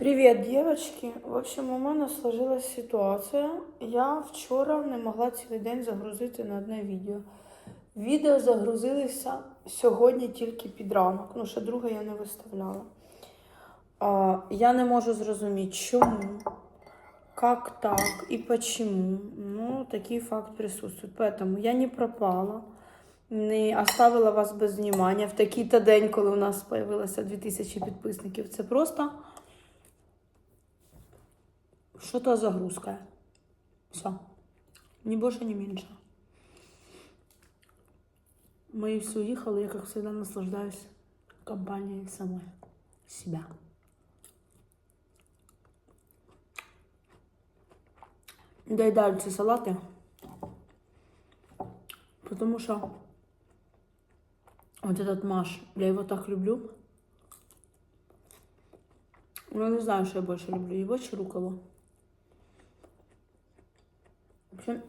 Привет, девочки. В общем, у мене сложилась ситуація. Я вчора не могла цілий день загрузити на одне відео. Відео загрузилися сьогодні тільки під ранок. Ну, ще друге я не виставляла. А, я не можу зрозуміти, чому, как так і почему. Ну, такий факт присутствует. Поэтому я не пропала, не оставила вас без внимания в такий-то день, коли у нас появилося 2000 підписників. Це просто что-то загрузка. Все. Ни больше, ни меньше. Мои все уехали, я, как всегда, наслаждаюсь компанией самой себя. Доедаю ці салати, потому что вот этот маш, я его так люблю. Ну, я не знаю, что я больше люблю, его чи руколу. Общем,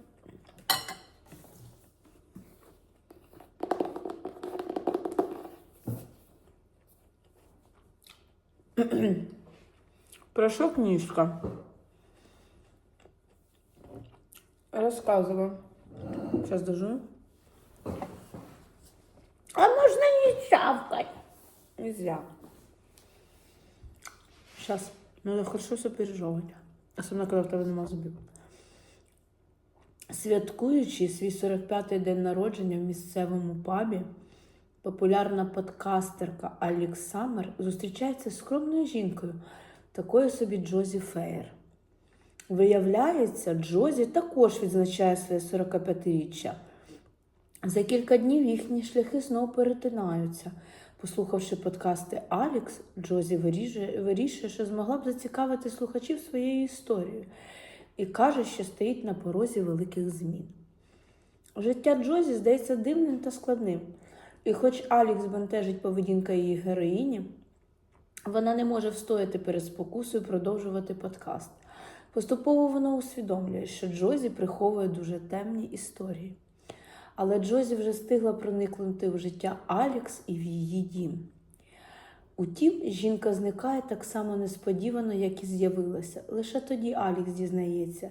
Про книжка? Рассказываю. Сейчас дожу. А можно не чавкать? Нельзя. Сейчас. Надо хорошо все пережевывать. Особенно, когда в тебе нема зубів. Святкуючи свій 45-й день народження в місцевому пабі, популярна подкастерка Алікс Саммер зустрічається з скромною жінкою, такою собі Джозі Фейер. Виявляється, Джозі також відзначає своє 45-річчя. За кілька днів їхні шляхи знову перетинаються. Послухавши подкасти Алікс, Джозі вирішує, вирішує, що змогла б зацікавити слухачів своєю історією і каже, що стоїть на порозі великих змін. Життя Джозі здається дивним та складним, і хоч Алікс бентежить поведінка її героїні, вона не може встояти перед спокусою продовжувати подкаст. Поступово вона усвідомлює, що Джозі приховує дуже темні історії. Але Джозі вже встигла проникнути в життя Алікс і в її дім. Утім, жінка зникає так само несподівано, як і з'явилася. Лише тоді Алікс дізнається,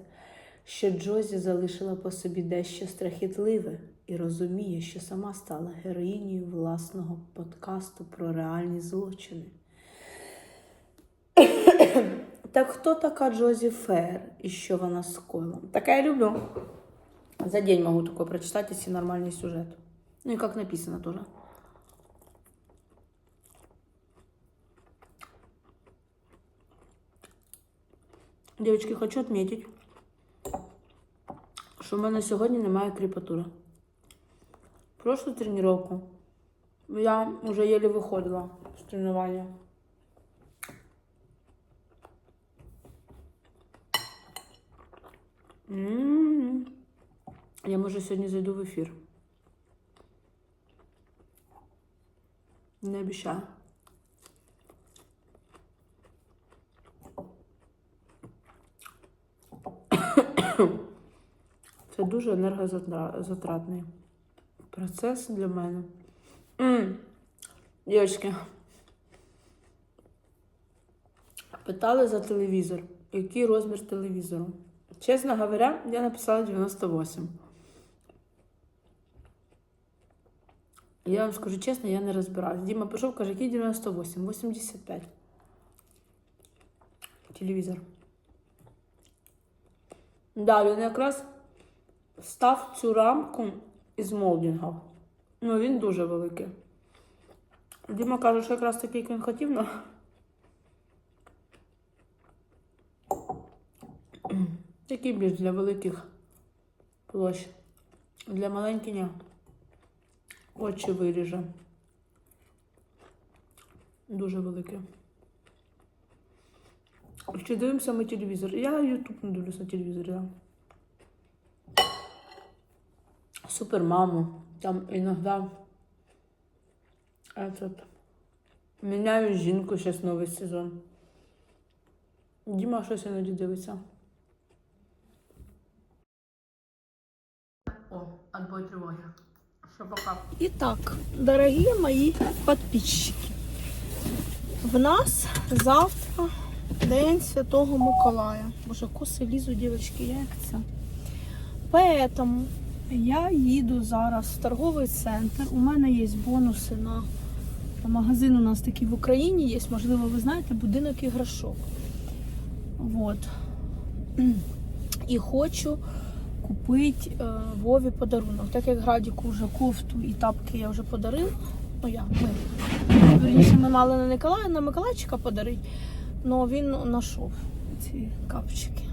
що Джозі залишила по собі дещо страхітливе і розуміє, що сама стала героїнею власного подкасту про реальні злочини. Так хто така Джозі Фер і що вона скоїла? Таке я люблю. За день могу такое прочитать, если нормальный сюжет. Ну и как написано тоже. Девочки, хочу отметить, що в мене сьогодні немає кріпатури. Прошлу тренировку я вже еле виходила з тренування. М. Я може сьогодні зайду в ефір. Не обіцяю. Це дуже енергозатратний процес для мене. Дівчатки, питали за телевізор. Який розмір телевізору? Чесно говоря, я написала 98. Я вам скажу чесно, я не розбираюсь. Діма пішов, каже, який 98? 85. Телевізор. Да, він якраз став цю рамку із молдінга. Ну, він дуже великий. Діма каже, що якраз такий, як він хотів, но... Такий більш для великих площ. Для маленьких. Очі виріже. Дуже велике. Чи дивимося ми телевізор? Я Ютуб не дивлюсь на телевізорі. Да. Супермаму. Там іноді этот, міняю жінку, зараз новий сезон. Діма щось іноді дивиться. О, отбой тривоги. Все, пока. Итак, дорогие мои подписчики, в нас завтра День Святого Миколая. Боже, коси лізу, дівчатки, як це. Поэтому я їду зараз в торговий центр. У мене є бонуси на магазин у нас такий в Україні є, можливо, ви знаєте, будинок іграшок. Вот. І хочу купити е, Вові подарунок. Так як Градіку вже кофту і тапки я вже подарила. Ну я, ми. Вірніше, ми мали на Николая, на Миколайчика подарити, але він знайшов ці капчики.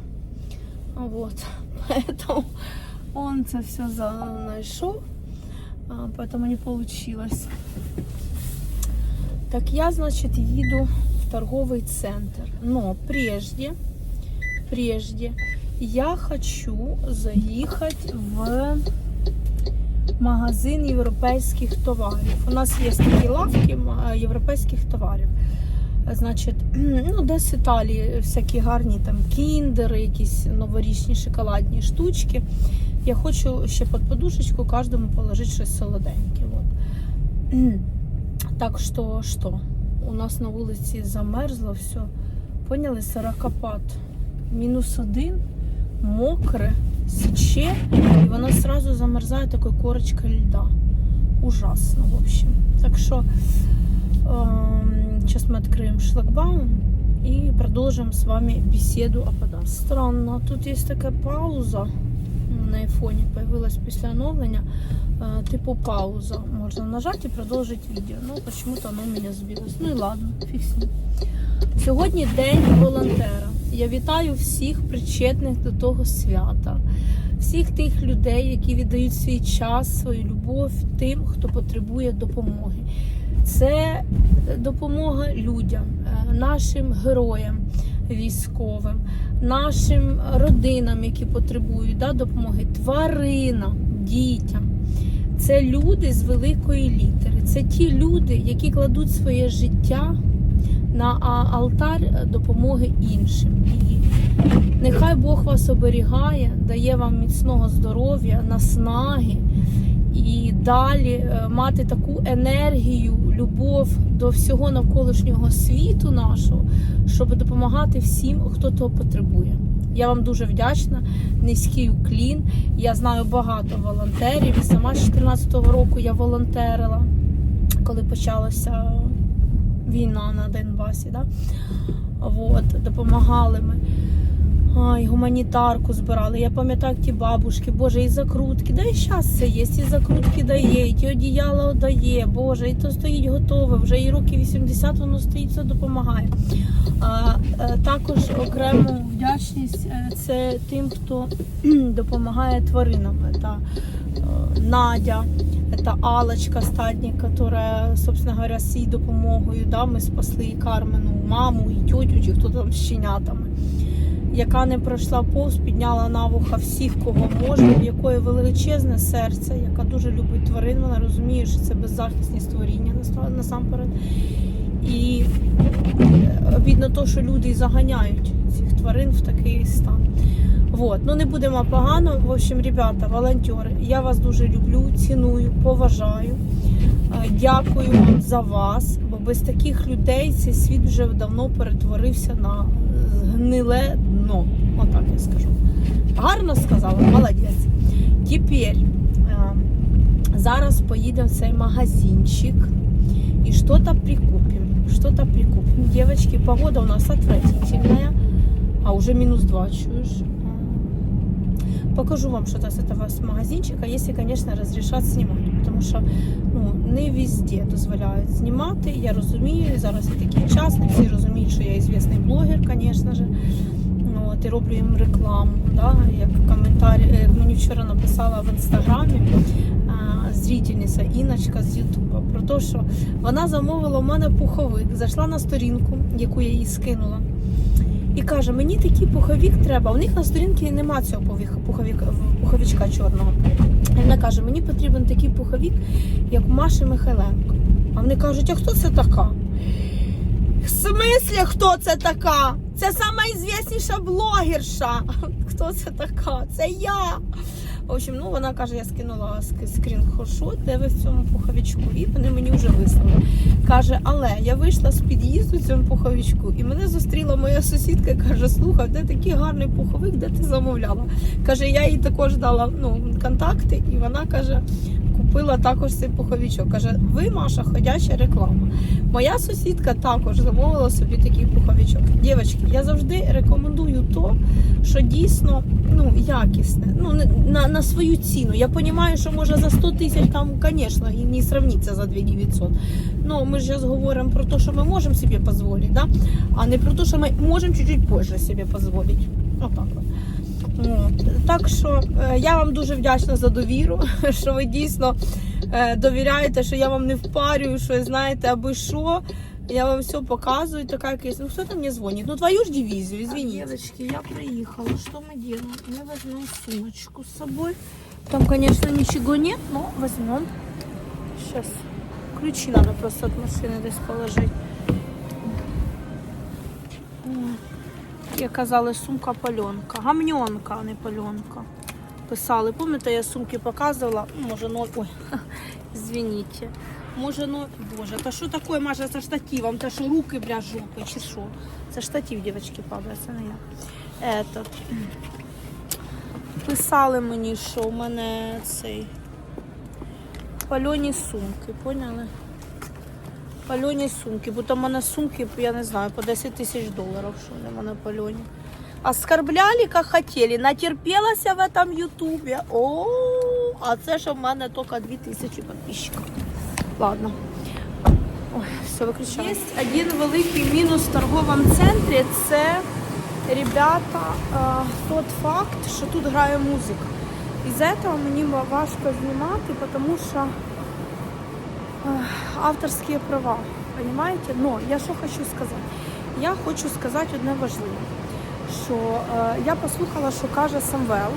Вот. Поэтому он це все знайшов, поэтому не получилось. Так я, значит, їду в торговый центр. Но прежде, прежде я хочу заїхати в магазин європейських товарів. У нас є такі лавки європейських товарів. Значить, ну, десь Італії всякі гарні там кіндери, якісь новорічні шоколадні штучки. Я хочу ще під подушечку кожному положити щось солоденьке. От. Так що, що? У нас на вулиці замерзло все. Поняли, сорокопад. Мінус один, мокре, сече, і воно сразу замерзає такою корочкою льда. Ужасно, в общем. Так що сейчас мы откроем шлагбаум и продолжим с вами беседу о подарках. Странно, тут есть такая пауза на айфоне, появилась після оновлення. Е, Типу пауза. Можна нажати і продовжити відео. Ну, почему-то оно у мене збилось. Ну і ладно, фіг. Сьогодні день волонтера. Я вітаю всіх причетних до того свята, всіх тих людей, які віддають свій час, свою любов тим, хто потребує допомоги. Це допомога людям, е, нашим героям військовим, нашим родинам, які потребують да, допомоги, тваринам, дітям. Це люди з великої літери. Це ті люди, які кладуть своє життя на алтар допомоги іншим. І нехай Бог вас оберігає, дає вам міцного здоров'я, наснаги і далі е, мати таку енергію, любов до всього навколишнього світу нашого, щоб допомагати всім, хто того потребує. Я вам дуже вдячна, низький уклін. Я знаю багато волонтерів. І сама з 2014 року я волонтерила, коли почалася війна на Донбасі. Да? Вот, допомагали ми. Ай, гуманітарку збирали. Я пам'ятаю, як ті бабушки, Боже, і закрутки. Да і зараз це є, і закрутки дає, і ті одіяла дає, Боже, і то стоїть готове. Вже і роки 80 воно стоїть, все допомагає. А, е, також окрему вдячність е, це тим, хто допомагає тваринам. Та е, Надя, це Алочка Стадник, яка, собственно говоря, з її допомогою да, ми спасли і Кармену, маму, і тьотю, чи хто там з щенятами яка не пройшла повз, підняла на вуха всіх, кого може, в якої величезне серце, яка дуже любить тварин, вона розуміє, що це беззахисні створіння насамперед. І е, обідно то, що люди заганяють цих тварин в такий стан. Вот. Ну не будемо погано. В общем, ребята, волонтери, я вас дуже люблю, ціную, поважаю. Е, Дякую вам за вас, без таких людей цей світ вже давно перетворився на гниле дно. Отак я скажу. Гарно сказала, молодець. Тепер е, зараз поїдемо в цей магазинчик і щось прикупимо. Что-то прикупим. Девочки, погода у нас отвратительная. А уже минус 2, чуешь? Покажу вам что-то с этого магазинчика, если, конечно, разрешат снимать. Потому що ну, не везде дозволяють знімати. Я розумію, зараз є такий час, не всі розуміють, що я звісний блогер, звісно ж. Ну, От, і роблю їм рекламу. Да? Як коментар, мені вчора написала в інстаграмі зрительниця Іночка з Ютуба про те, що вона замовила у мене пуховик, зайшла на сторінку, яку я їй скинула. І каже, мені такий пуховік треба. У них на сторінці нема цього пуховика, пуховичка чорного. І вона каже, мені потрібен такий пуховік, як у Маші Михайленко. А вони кажуть, а хто це така? В смислі, хто це така? Це найзвісніша блогерша. Хто це така? Це я. В общем, ну вона каже, я скинула скрін скріншот, де ви в цьому пуховичку, і вони мені вже вислали. Каже, але я вийшла з під'їзду в цьому пуховичку, і мене зустріла моя сусідка каже: слухай, де такий гарний пуховик, де ти замовляла? Каже, я їй також дала ну, контакти, і вона каже. Купила також цей пуховичок. Каже, ви, Маша, ходяча реклама. Моя сусідка також замовила собі такий пуховичок. Дівчатки, я завжди рекомендую то, що дійсно ну, якісне. Ну, на, на свою ціну. Я розумію, що може за 100 тисяч там, звісно, і не сравниться за 2 900. Ну, ми ж зараз говоримо про те, що ми можемо собі дозволити, да? а не про те, що ми можемо чуть-чуть позже собі дозволити. Отак от. От. Так що е, я вам дуже вдячна за довіру, що ви дійсно е, довіряєте, що я вам не впарюю, що знаєте, аби що. Я вам все показую, така якась. Ну, хто там мені дзвонить? Ну, твою ж дивізію, извините. Девочки, я приехала. Что мы делаем? Мы возьмем сумочку с собой. Там, конечно, ничего нет, но возьмем. Сейчас. Ключи надо просто от машины здесь положить. Як казали, сумка пальонка. Гамньонка, а не пальонка. Писали. Пам'ятаєте, я сумки показувала? Може, ну, ой, извините. Може, ну, боже, та що таке, Маша, це штативом? Та що руки, бля, жопи, чи що? Це штатив, дівчатки, падає, це не я. Этот. Писали мені, що у мене цей пальоні сумки, поняли? Пальоні сумки, бо там у мене сумки, я не знаю, по 10 тисяч доларів, що вони в мене пальоні. Оскорбляли, як хотіли, натерпілася в этом ютубі. О, а це ж в мене тільки 2 тисячі підписчиків. Ладно. Ой, все, виключаю. Є один великий мінус в торговому центрі. Це, ребята, е, тот факт, що тут грає музика. Із цього мені важко знімати, тому що авторські права. Понимаете? Но я що хочу сказати? Я хочу сказати одне важливе, що е, я послухала, що каже Самвел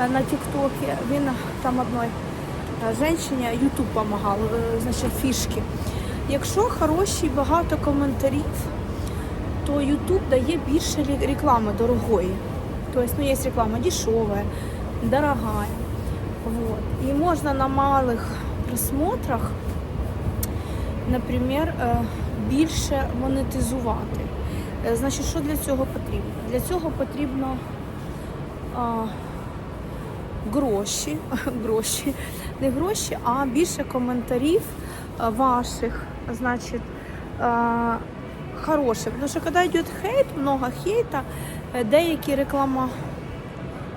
е, на Тіктокі. Він там одної е, жінці YouTube допомагав, е, значить, фішки. Якщо хороші багато коментарів, то YouTube дає більше реклами дорогої. Тобто, ну, є реклама дешева, дорогая. Вот. І можна на малих просмотрах, наприклад, е, більше монетизувати. Е, Значить, що для цього потрібно? Для цього потрібно а, гроші, гроші, не гроші, а більше коментарів ваших, значить, а, хороших. Тому що коли йде хейт, много хейта, е, деякі реклама,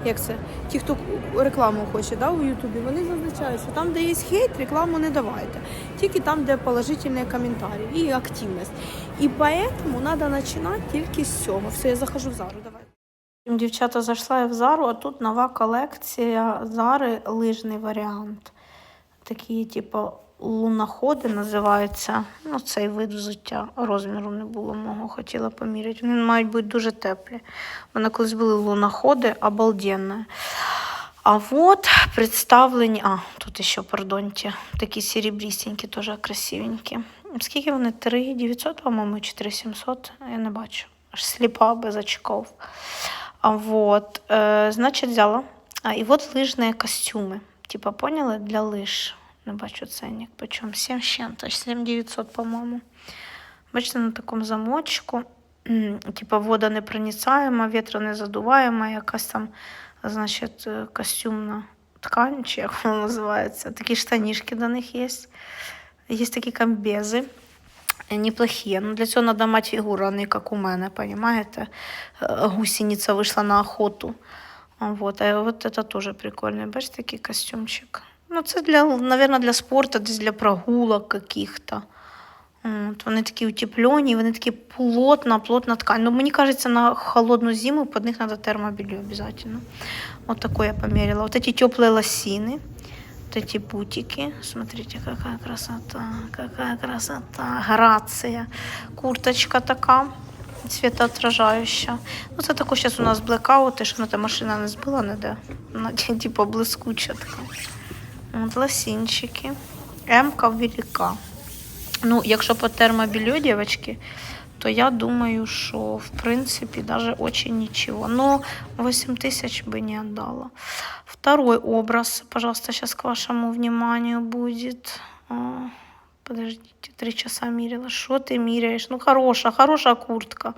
як це, ті, хто рекламу хоче да, у Ютубі, вони зазначають, що там, де є хейт, рекламу не давайте. Тільки там, де положительні коментарі і активність. І поэтому треба починати тільки з цього. Все, я захожу в зару, давай. Дівчата зайшла я в Зару, а тут нова колекція Зари лижний варіант. Такі, типу, луноходи називаються. Ну, цей вид взуття. Розміру не було мого, хотіла поміряти. Вони мають бути дуже теплі. У мене колись були луноходи, обалденні. А от представлені. А, тут ще, пардоньте, такі серебрістенькі, теж красивенькі. Скільки вони? 3 900, по-моєму, чи 3 700? Я не бачу. Аж сліпа без очков. А вот, э, значит, взяла. А, и вот лыжные костюмы. Типа, поняли? Для лыж. Не бачу ценник. Почем? 7 чем-то. 7 900, по-моему. Бачите, на такому замочку. Типа, вода непроницаема, вітронезадуваема, якась там, значить, е, костюмна ткань, чи як воно називається. Такі штанішки до них є. Є такі комбези. Е, Неплохие. Но для цього треба мати фігуру, а не як у мене, понимаете? Э, Гусениця вийшла на охоту. Вот. А вот это тоже прикольно. Бачите, такий костюмчик. Ну, це для, наверное, для спорту, десь для прогулок каких-то. От, вони такі утеплені, вони такі плотна, плотна ткань. Ну, мені кажется, на холодну зиму под них надо термобелье обязательно. Вот такое я померила. Вот эти теплые лосины. Вот эти бутики. Смотрите, какая красота. Какая красота. Грация. Курточка така. Цветоотражающая. Ну, це також зараз у нас блекаути, щоб на та машина не збила ніде. Вона типу блискуча така. Лосінчики. М-ка велика. Ну, якщо по термобілю, дівчатки, то я думаю, що в принципе даже очень ничего. Но 8 тысяч бы не отдала. Второй образ, пожалуйста, сейчас к вашему вниманию будет. Подождите, три часа міряла. Що ти міряєш? Ну, хороша, хороша куртка.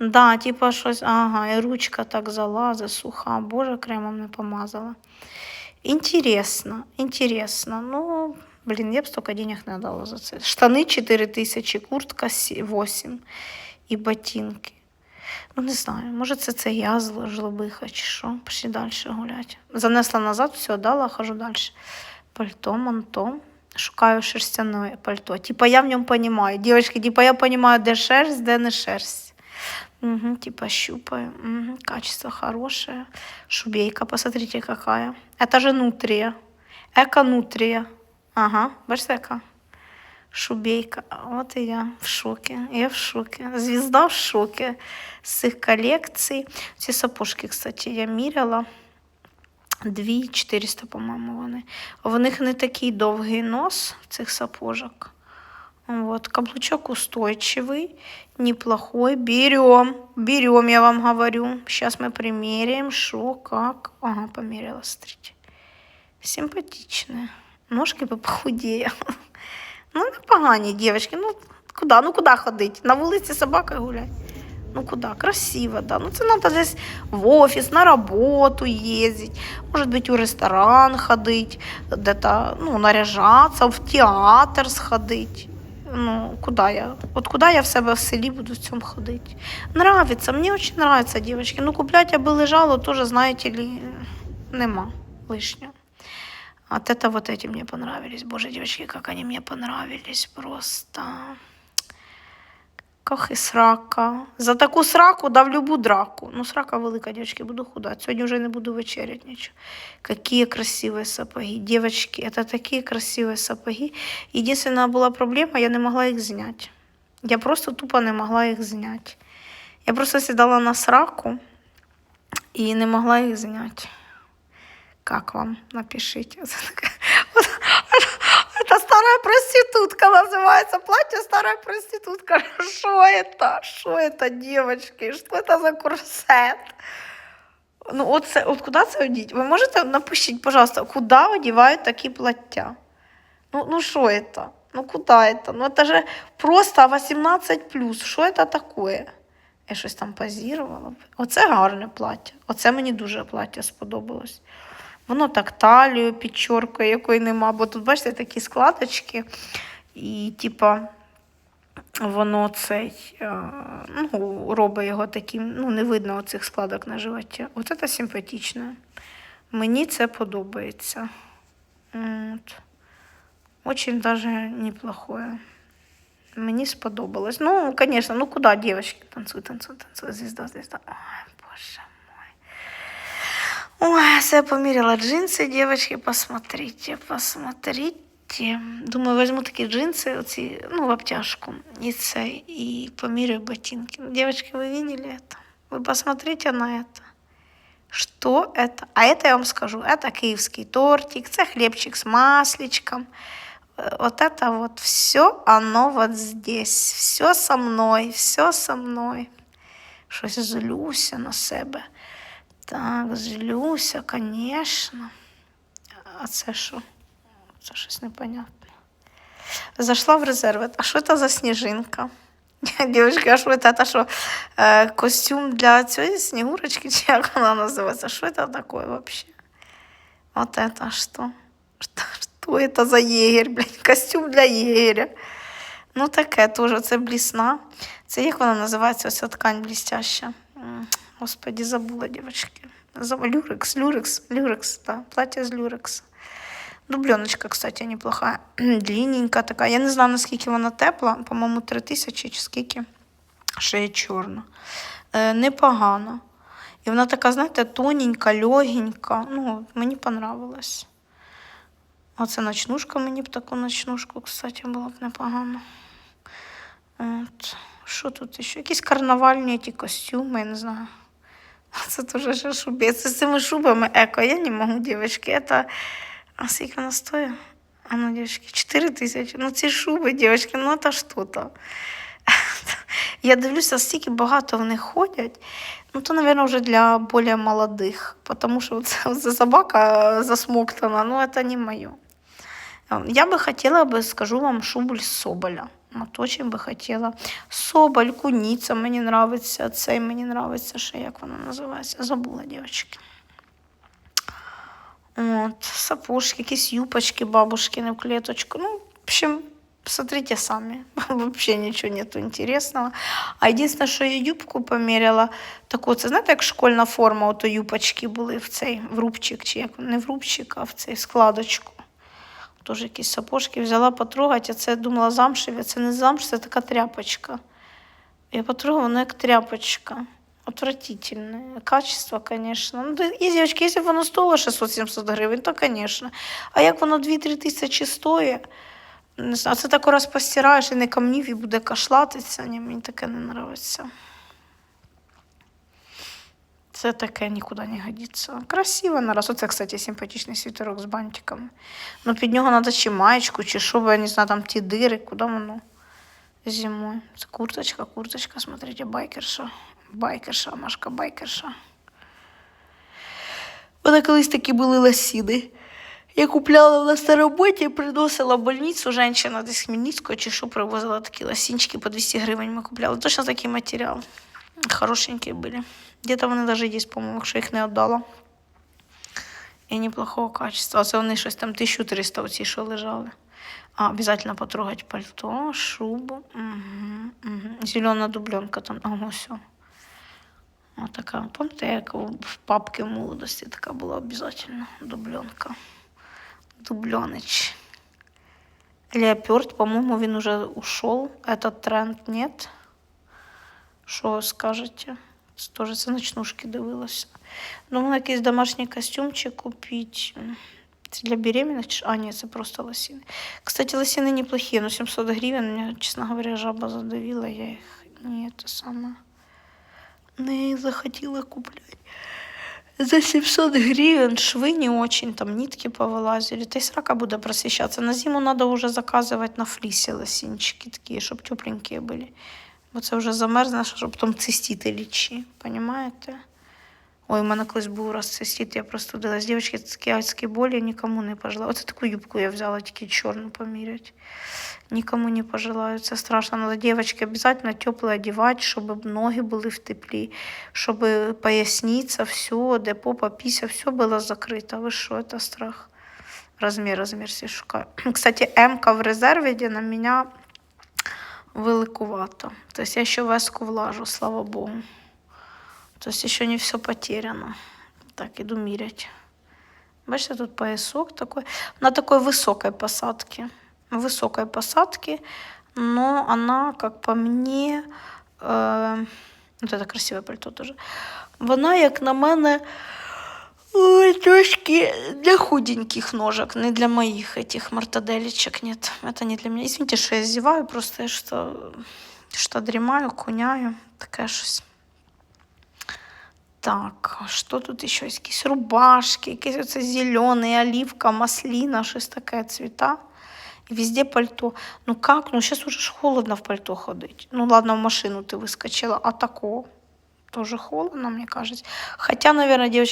Да, типа щось, ага, і ручка так залазить, суха. Боже, кремом не помазала. Интересно, интересно. Ну, блин, я бы столько денег не дала за це. Штани 4 тисячі, куртка сі- 8 і ботинки. Ну, не знаю, може це це я жлобиха чи що. Пішли далі гуляти. Занесла назад, все, дала, хожу далі. Пальто, манто. Шукаю шерстяне пальто. Типа я в ньому понимаю. Девочки, типа я понимаю, де шерсть, де не шерсть. Угу, типа щупаю. Угу, качество хорошее. Шубейка, посмотрите, какая. Это же нутрия. Эко-нутрия. Ага, бачите, яка? Шубейка. От і я в шокі. Я в шокі. Звізда в шокі з цих колекцій. Ці сапожки, кстати, я міряла. 2400, по-моєму, вони. В них не такий довгий нос цих сапожок. Вот, каблучок устойчивый, неплохой. Берем, берем, я вам говорю. Сейчас мы примеряем, что, как. Ага, померила, смотрите. Симпатичная. Ножки бы похудее. Ну, непогані, дівчатки. Ну, куди? Ну, куди ходити? На вулиці собака гулять. Ну, куди? Красиво, да. Ну, це треба десь в офіс, на роботу їздити. Може бути, у ресторан ходити, де-то, ну, наряжатися, в театр сходити. Ну, куда я? Вот куда я в себе в селі буду в цьому ходити? Нравится, мені очень нравится, девочки. Ну, куплять, аби лежало, тоже, знаете ли, нема лишнього. От это вот эти мне понравились. Боже, девочки, как они мне понравились просто. Ках і срака. За таку сраку дав любу драку. Ну, срака велика, девочки, буду худать. Сьогодні вже не буду вечерять нічого. Какие красивые сапоги. Девочки, это такие красивые сапоги. Единственная была проблема, я не могла их снять. Я просто тупо не могла их снять. Я просто сідала на сраку и не могла их снять. Как вам? Напишите. Это старая проститутка называется. Платье старая проститутка. Что это? Что это, девочки? Что это за курсет? Ну, от, це, от куди це одіть? Ви можете напишіть, пожалуйста, куди одівають такі плаття? Ну, ну що це? Ну куди це? Ну це же просто 18 Що це таке? Я щось там позірувала. Оце гарне плаття. Оце мені дуже плаття сподобалось. Воно так талію підчоркує, якої нема. Бо тут, бачите, такі складочки, і, типа, воно цей, е, ну, робить його таким, ну, не видно оцих складок на животі. От це симпатично. Мені це подобається. От. Очень даже неплохое. Мені сподобалось. Ну, конечно, ну куда девочки танцуют, танцуют, танцуют, звезда, звезда. Ой, боже. Ой, я померила джинсы, девочки, посмотрите, посмотрите. Думаю, возьму такие джинсы, оці, ну, в обтяжку, и це, и померяю ботинки. Девочки, вы видели это? Вы посмотрите на это. Что это? А это я вам скажу, это киевский тортик, это хлебчик с масличком. Э, Вот это вот все, оно вот здесь. Все со мной, все со мной. Щось злюся на себе. Так, злюся, звісно. А це що? Це щось непонятне. Зайшла в резерв. А що це за сніжинка? Дівчатки, а що це? Це що? Е, костюм для цієї снігурочки, чи як вона називається? Що це таке взагалі? Это что? Что, что это за єгер, блядь? Костюм для єгеря. Ну, таке теж, це блісна. Це як вона називається, ось ця ткань блістяща. Господи, забула, дівчатки. Забула. Люрекс, люрекс, люрекс, да, плаття з люрекса. Дубленочка, кстати, неплохая. Длинненька така. Я не знаю, наскільки вона тепла, по-моєму, 3000 чи скільки. Ще є чорна. Е, непогано. І вона така, знаєте, тоненька, легенька. Ну, мені понравилось. Оце ночнушка, мені б таку ночнушку, кстати, було б непогано. От. Що тут ще? Якісь карнавальні ті костюми, я не знаю. Це теж ще шуби. Це з цими шубами еко. Я не можу, дівчатки. Это... А скільки вона стоїть? А ну, дівчатки, 4 тисячі. Ну, ці шуби, дівчатки, ну це що-то. Я дивлюся, стільки багато в них ходять. Ну, то, мабуть, вже для більш молодих, тому що це, це собака засмоктана, ну, це не моє. Я бы хотела бы, скажу вам, шубуль з От очень би хотіла. Соболь, куніця мені нравиться, цей мені нравиться, ще як воно називається. Забула, дівчатки. От, сапожки, якісь юпочки, бабушкины в клеточку. Ну, в общем, смотрите сами. Вообще ничего нету интересного. А единственное, що я юбку поміряла, таку, це знаєте, як школьна форма, ото юпочки були в цей в рубчик, чи як не в рубчик, а в цей складочку. Теж якісь сапожки взяла потрогати, а це думала замшеві, це не замш, це така тряпочка. Я потрогала, воно як тряпочка. Отвратительное. Качество, конечно. Ну, є, девочки, якщо б воно стоило 600-700 гривень, то, конечно. А як воно 2-3 тисячі стоїть, не знаю, це так раз постираєш і не камнів, і буде кашлатися. Ні, мені таке не нравиться. Це таке нікуди не годиться. Красиво на раз. Оце, кстати, симпатичний світерок з бантиками. Ну, під нього треба чи маєчку, чи що, я не знаю, там ті дири, куди воно зимою. Це курточка, курточка, смотрите, байкерша. Байкерша, Машка байкерша. У колись такі були лосіни. Я купляла нас на роботі, приносила в больницю, женщина десь Хмельницького чи що привозила такі лосінчики по 200 гривень ми купляли. Точно такий матеріал. Хорошенькі були. Где-то вони навіть є, по-моєму, якщо їх не віддала. І неплохого качества. А це вони щось там 1300 оці, що лежали. А, обязательно потрогать пальто, шубу. Угу, угу. Зелена дубленка там. Ага, все. Вот така. Помните, як в папки в молодості така була обязательно дубленка. Дубленыч. Леоперд, по-моему, він уже ушел. Этот тренд нет. Що ви скажете? Це теж це ночнушки дивилася. Думала, якийсь домашній костюмчик купити. Це для беременних? чи- А, ні, це просто лосіни. Кстати, лосины неплохие, но 700 гривен, меня, честно говоря, жаба задавила, я их не это самое, не захотела куплять. За 700 гривен швы не очень, там нитки повылазили. Та й срака буде просвещаться. На зиму надо уже заказывать на флисе лосинчики такие, чтобы тепленькие были. Бо це вже замерзне, щоб потім цистіти лічі, понимаєте? Ой, у мене колись був раз цистит, я просто дивилась, дівчатки, такі адські болі, нікому не пожелаю. Оце таку юбку я взяла, тільки чорну поміряти. Никому не пожелаю, це страшно. Надо девочки обязательно теплое одевать, чтобы ноги были в теплі, чтобы поясница, все, де попа, пися, все было закрыто. Вы что, это страх. Размер, размер себе шукаю. Кстати, М-ка в резерве, где на меня великовато. То есть я еще веску влажу, слава богу. То есть еще не все потеряно. Так, иду мерять. Бачите, тут поясок такой. На такой высокой посадке. Высокой посадке, но она, как по мне, э, вот это красивое пальто тоже. Вона, як на мене, ой, трошки для худеньких ножек, не для моих этих мартаделечек. Нет, это не для меня. Извините, что я зеваю, просто я что, что дремаю, куняю. Таке щось. Так, що тут ще? Якісь рубашки, якісь оце зелений, оливка, маслина, щось таке цвіта. І везде пальто. Ну как? Ну сейчас уже ж холодно в пальто ходить. Ну ладно, в машину ты выскочила, а такого тоже холодно, мне кажется. Хотя, наверное, девочки,